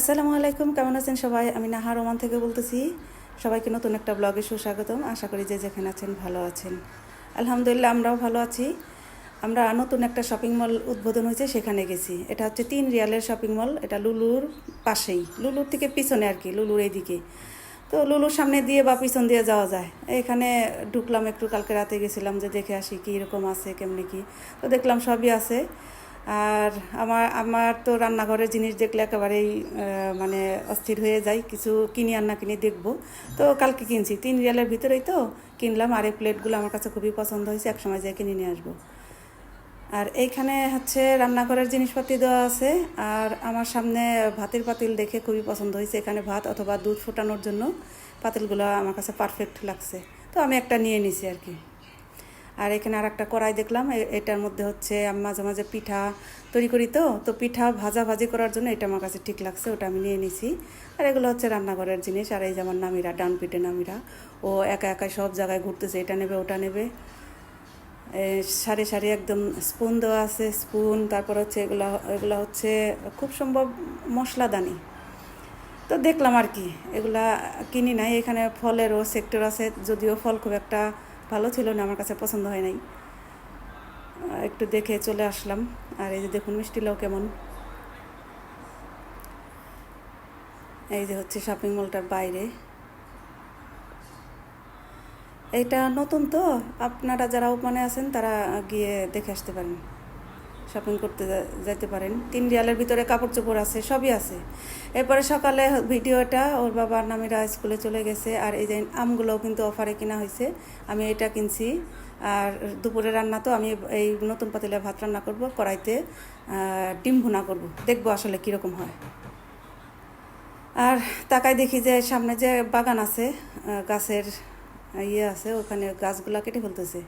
আসসালামু আলাইকুম, কেমন আছেন সবাই? আমি নাহা রোমান থেকে বলতেছি। সবাইকে নতুন একটা ব্লগে সুস্বাগতম। আশা করি যে যেখানে আছেন ভালো আছেন। আলহামদুলিল্লাহ, আমরাও ভালো আছি। আমরা নতুন একটা শপিং মল উদ্বোধন হয়েছে, সেখানে গেছি। এটা হচ্ছে তিন রিয়ালের শপিং মল। এটা লুলুর পাশেই। লুলুর থেকে পিছনে আর কি, লুলুর এইদিকে। তো লুলুর সামনে দিয়ে বা পিছন দিয়ে যাওয়া যায়। এখানে ঢুকলাম একটু, কালকে রাতে গেছিলাম যে দেখে আসি কী রকম আছে, কেমনি কি। তো দেখলাম সবই আছে। আর আমার আমার তো রান্নাঘরের জিনিস দেখলে একেবারেই মানে অস্থির হয়ে যায় কিছু কিনি আর না কিনি দেখব। তো কালকে কিনছি। তিন রিয়ালের ভিতরেই তো কিনলাম। আর এই প্লেটগুলো আমার কাছে খুবই পছন্দ হয়েছে। একসময় যেয়ে কিনে নিয়ে আসব। আর এইখানে হচ্ছে রান্নাঘরের জিনিসপাতি দেওয়া আছে। আর আমার সামনে ভাতের পাতিল দেখে খুবই পছন্দ হয়েছে। এখানে ভাত অথবা দুধ ফোটানোর জন্য পাতিলগুলো আমার কাছে পারফেক্ট লাগছে। তো আমি একটা নিয়ে নিছি আর কি। আর এখানে আর একটা কড়াই দেখলাম এটার মধ্যে হচ্ছে আমি মাঝে মাঝে পিঠা তৈরি করি তো তো পিঠা ভাজা ভাজি করার জন্য এটা আমার কাছে ঠিক লাগছে, ওটা আমি নিয়ে নিছি। আর এগুলো হচ্ছে রান্নাঘরের জিনিস, আর এই যেমন নামিরা, ডান পিঠে নামিরা, ও একা একা সব জায়গায় ঘুরতেছে, এটা নেবে, ওটা নেবে। সারি সারি একদম স্পুন দেওয়া আছে, স্পুন, তারপর হচ্ছে এগুলো এগুলো হচ্ছে খুব সম্ভব মশলাদানি। তো দেখলাম আর কি, এগুলা কিনি নাই, এখানে ফলেরও সেক্টর আছে, যদিও ফল খুব একটা ভালো ছিল না, আমার কাছে পছন্দ হয় নাই। একটু দেখে চলে আসলাম। আর এই যে দেখুন মিষ্টিলাও কেমন। এই যে হচ্ছে শপিং মলটার বাইরে। এটা নতুন তো। আপনারা যারা ওখানে আছেন, তারা গিয়ে দেখে আসতে পারেন। শপিং করতে যা- যাইতে পারেন। তিন রিয়ালের ভিতরে কাপড় চোপড় আছে, সবই আছে। এরপরে সকালে ভিডিওটা ওর বাবার নামিরা স্কুলে চলে গেছে, আর এই যে আমগুলোও কিন্তু অফারে কিনা হয়েছে। আমি এটা কিনছি, আর দুপুরে রান্না তো আমি এই নতুন পাতিলে ভাত রান্না করব, কড়াইতে ডিম ভুনা করব। দেখব আসলে কীরকম হয়। আর তাকাই দেখি যে সামনে যে বাগান আছে গাছের ইয়ে আছে, ওখানে গাছগুলা কেটে ফেলতেছে।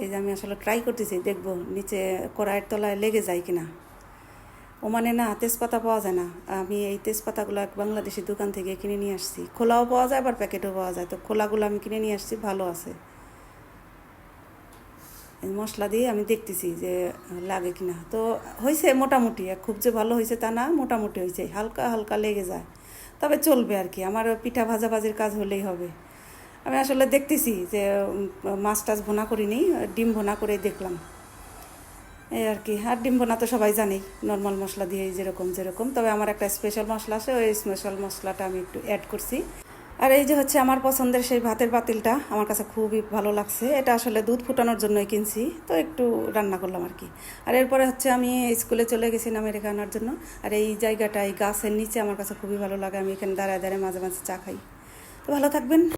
এই যে আমি আসলে ট্রাই করতেছি, দেখব নিচে কড়াইয়ের তলায় লেগে যায় কিনা। ও মানে না, তেজপাতা পাওয়া যায় না। আমি এই তেজপাতাগুলো এক বাংলাদেশি দোকান থেকে কিনে নিয়ে আসছি। খোলাও পাওয়া যায়, আবার প্যাকেটও পাওয়া যায়। তো খোলাগুলো আমি কিনে নিয়ে আসছি, ভালো আছে। মশলা দিয়ে আমি দেখতেছি যে লাগে কিনা। তো হয়েছে মোটামুটি খুব যে ভালো হয়েছে তা না, মোটামুটি হয়েছে হালকা হালকা লেগে যায়। তবে চলবে আর কি আমার পিঠা ভাজা ভাজির কাজ হলেই হবে। আমি আসলে দেখতেছি যে মাছ টাছ ভোনা করিনি, ডিম ভোনা করে দেখলাম। এই আর কি, আর ডিম ভোনা তো সবাই জানেই নর্মাল মশলা দিয়ে যেরকম যেরকম। তবে আমার একটা স্পেশাল মশলা আছে, ওই স্পেশাল মশলাটা আমি একটু অ্যাড করছি। আর এই যে হচ্ছে আমার পছন্দের সেই ভাতের পাতিলটা আমার কাছে খুবই ভালো লাগছে। এটা আসলে দুধ ফুটানোর জন্যই কিনছি, তো একটু রান্না করলাম আর কি। আর এরপরে হচ্ছে আমি স্কুলে চলে গেছি নামের আনার জন্য। আর এই জায়গাটা, এই গাছের নিচে আমার কাছে খুবই ভালো লাগে, আমি এখানে দাঁড়ায় দাঁড়ায় মাঝে মাঝে চা খাই। তো ভালো থাকবেন।